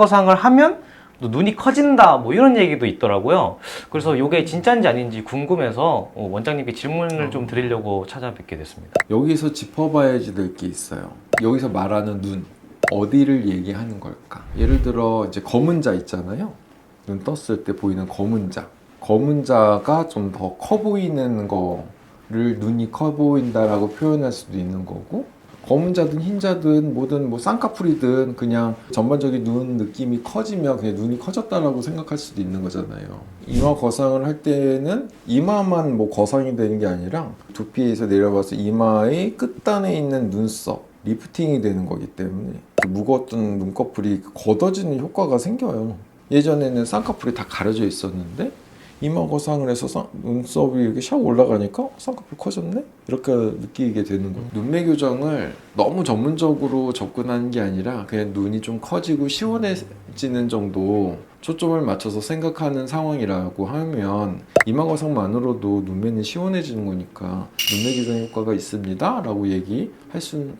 거상을 하면 또 눈이 커진다 뭐 이런 얘기도 있더라고요. 그래서 이게 진짜인지 아닌지 궁금해서 어, 원장님께 질문을 좀 드리려고 찾아뵙게 됐습니다. 여기서 짚어봐야지 될 게 있어요. 여기서 말하는 눈 어디를 얘기하는 걸까? 예를 들어 이제 검은 자 있잖아요. 눈 떴을 때 보이는 검은 자. 검은 자가 좀 더 커 보이는 거를 눈이 커 보인다라고 표현할 수도 있는 거고 검은 자든 흰 자든 뭐든 뭐 쌍꺼풀이든 그냥 전반적인 눈 느낌이 커지면 그냥 눈이 커졌다라고 생각할 수도 있는 거잖아요. 이마 거상을 할 때는 이마만 뭐 거상이 되는 게 아니라 두피에서 내려봐서 이마의 끝단에 있는 눈썹 리프팅이 되는 거기 때문에 그 무거웠던 눈꺼풀이 걷어지는 효과가 생겨요. 예전에는 쌍꺼풀이 다 가려져 있었는데 이마 거상을 해서 쌍- 눈썹이 이렇게 샥 올라가니까 쌍꺼풀 커졌네? 이렇게 느끼게 되는 거예요. 눈매 교정을 너무 전문적으로 접근하는 게 아니라 그냥 눈이 좀 커지고 시원해지는 정도 초점을 맞춰서 생각하는 상황이라고 하면 이마 거상만으로도 눈매는 시원해지는 거니까 눈매 교정 효과가 있습니다 라고 얘기할 수 있어요.